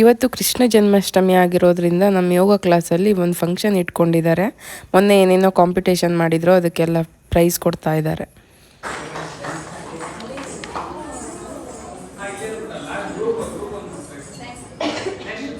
ಇವತ್ತು ಕೃಷ್ಣ ಜನ್ಮಾಷ್ಟಮಿ ಆಗಿರೋದ್ರಿಂದ ನಮ್ಮ ಯೋಗ ಕ್ಲಾಸಲ್ಲಿ ಒಂದು ಫಂಕ್ಷನ್ ಇಟ್ಕೊಂಡಿದ್ದಾರೆ. ಮೊನ್ನೆ ಏನೇನೋ ಕಾಂಪಿಟೇಷನ್ ಮಾಡಿದ್ರು ಅದಕ್ಕೆಲ್ಲ ಪ್ರೈಸ್ ಕೊಡ್ತಾ ಇದ್ದಾರೆ. ನೆಕ್ಸ್ಟ್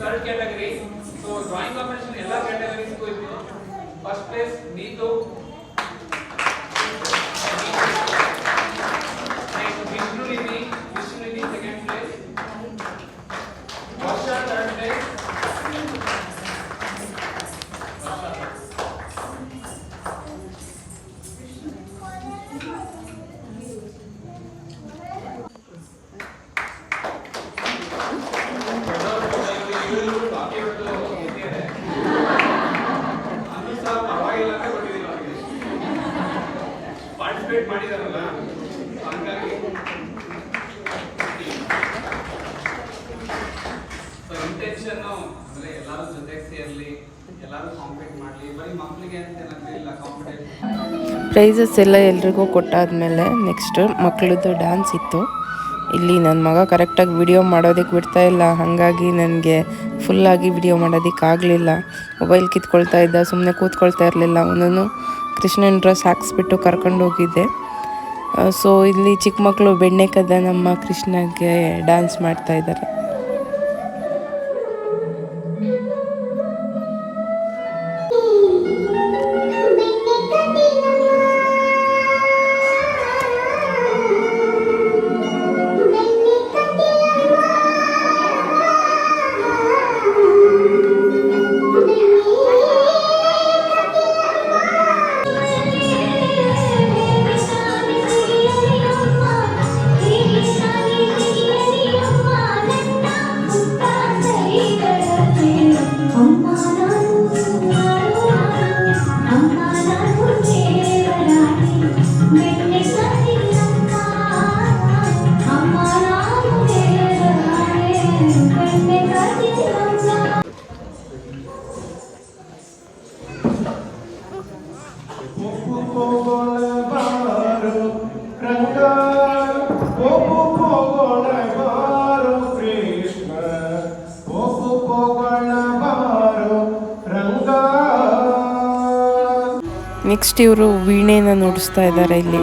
ಮಾಡಿದಾರಲ್ಲ ಇಂಟೆನ್ಷನ್ ಅಂದ್ರೆ ಎಲ್ಲರೂ ಜೊತೆಗೆ ಎಲ್ಲರೂ ಕಾಂಪೀಟ್ ಮಾಡ್ಲಿ, ಬರೀ ಮಕ್ಕಳಿಗೆ ಅಂತ ಏನಾಗ್ತಿಲ್ಲ ಪ್ರೈಸಸ್ ಎಲ್ಲ ಎಲ್ರಿಗೂ ಕೊಟ್ಟಾದ್ಮೇಲೆ ನೆಕ್ಸ್ಟ್ ಮಕ್ಕಳದ್ದು ಡ್ಯಾನ್ಸ್ ಇತ್ತು. ಇಲ್ಲಿ ನನ್ನ ಮಗ ಕರೆಕ್ಟಾಗಿ ವಿಡಿಯೋ ಮಾಡೋದಕ್ಕೆ ಬಿಡ್ತಾ ಇಲ್ಲ, ಹಾಗಾಗಿ ನನಗೆ ಫುಲ್ಲಾಗಿ ವಿಡಿಯೋ ಮಾಡೋದಕ್ಕಾಗಲಿಲ್ಲ ಮೊಬೈಲ್ ಕಿತ್ಕೊಳ್ತಾ ಇದ್ದ ಸುಮ್ಮನೆ ಕೂತ್ಕೊಳ್ತಾ ಇರಲಿಲ್ಲ, ಅವನನ್ನು ಕೃಷ್ಣನ ಡ್ರೆಸ್ ಹಾಕ್ಸ್ಬಿಟ್ಟು ಕರ್ಕೊಂಡು ಹೋಗಿದ್ದೆ. ಸೊ ಇಲ್ಲಿ ಚಿಕ್ಕ ಮಕ್ಕಳು ಬೆಣ್ಣೆ ಕದ್ದ ನಮ್ಮ ಕೃಷ್ಣಗೆ ಡ್ಯಾನ್ಸ್ ಮಾಡ್ತಾ ಇದ್ದಾರೆ. ನೆಕ್ಸ್ಟ್ ಇವರು ವೀಣೆನ ನುಡಿಸ್ತಾ ಇದ್ದಾರೆ ಇಲ್ಲಿ.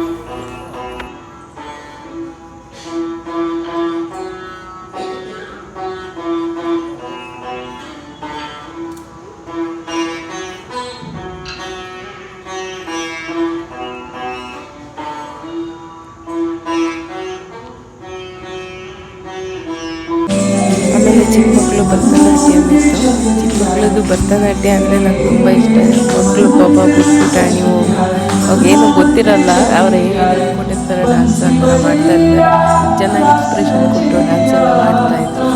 ಮಕ್ಕಳು ಭರತನಾಟ್ಯ ಅನ್ನಿಸ್ತು ಚಿಕ್ಕ ಮಕ್ಕಳದು ಭರತನಾಟ್ಯ ಅಂದರೆ ನಂಗೆ ತುಂಬ ಇಷ್ಟ. ಮಕ್ಕಳು ಪಾಪ ಬಿಟ್ಬಿಟ್ಟ ನೀವು ಅವಾಗೇನು ಗೊತ್ತಿರಲ್ಲ, ಅವ್ರ ಏನು ಥರ ಡ್ಯಾನ್ಸ್ ಅಂತ ಮಾಡ್ತಾ ಇರ್ತಾರೆ. ಚೆನ್ನಾಗಿ ಎಕ್ಸ್ಪ್ರೆಷನ್ ಕೊಟ್ಟು ಡ್ಯಾನ್ಸ್ ಎಲ್ಲ ಮಾಡ್ತಾ ಇದ್ರು.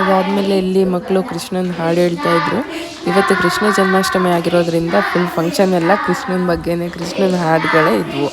ಅದಾದಮೇಲೆ ಇಲ್ಲಿ ಮಕ್ಕಳು ಕೃಷ್ಣನ ಹಾಡು ಹೇಳ್ತಾ ಇದ್ರು. ಇವತ್ತು ಕೃಷ್ಣ ಜನ್ಮಾಷ್ಟಮಿ ಆಗಿರೋದ್ರಿಂದ ಫುಲ್ ಫಂಕ್ಷನ್ ಎಲ್ಲ ಕೃಷ್ಣನ ಬಗ್ಗೆನೇ ಕೃಷ್ಣನ ಹಾಡುಗಳೇ ಇದ್ವು.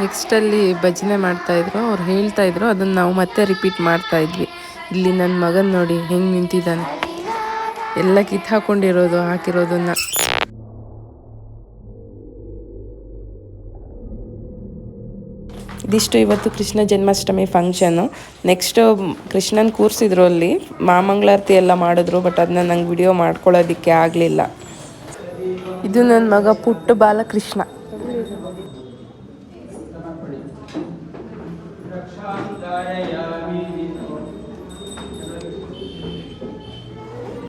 ನೆಕ್ಸ್ಟಲ್ಲಿ ಭಜನೆ ಮಾಡ್ತಾ ಇದ್ರು, ಅವ್ರು ಹೇಳ್ತಾ ಇದ್ರು, ಅದನ್ನು ನಾವು ಮತ್ತೆ ರಿಪೀಟ್ ಮಾಡ್ತಾ ಇದ್ವಿ. ಇಲ್ಲಿ ನನ್ನ ಮಗನ್ ನೋಡಿ ಹೆಂಗೆ ನಿಂತಿದ್ದಾನೆ. ಎಲ್ಲ ಕಿತ್ ಹಾಕೊಂಡಿರೋದು, ಹಾಕಿರೋದನ್ನ. ಇದಿಷ್ಟು ಇವತ್ತು ಕೃಷ್ಣ ಜನ್ಮಾಷ್ಟಮಿ ಫಂಕ್ಷನು ನೆಕ್ಸ್ಟ್ ಕೃಷ್ಣನ್ ಕೂರಿಸಿದ್ರು ಅಲ್ಲಿ. ಮಾಮಂಗಳಾರತಿ ಎಲ್ಲ ಮಾಡಿದ್ರು ಬಟ್ ಅದನ್ನ ನಂಗೆ ವಿಡಿಯೋ ಮಾಡ್ಕೊಳ್ಳೋದಿಕ್ಕೆ ಆಗಲಿಲ್ಲ. ಇದು ನನ್ನ ಮಗ ಪುಟ್ಟ ಬಾಲಕೃಷ್ಣ. रक्षा सुधारयामि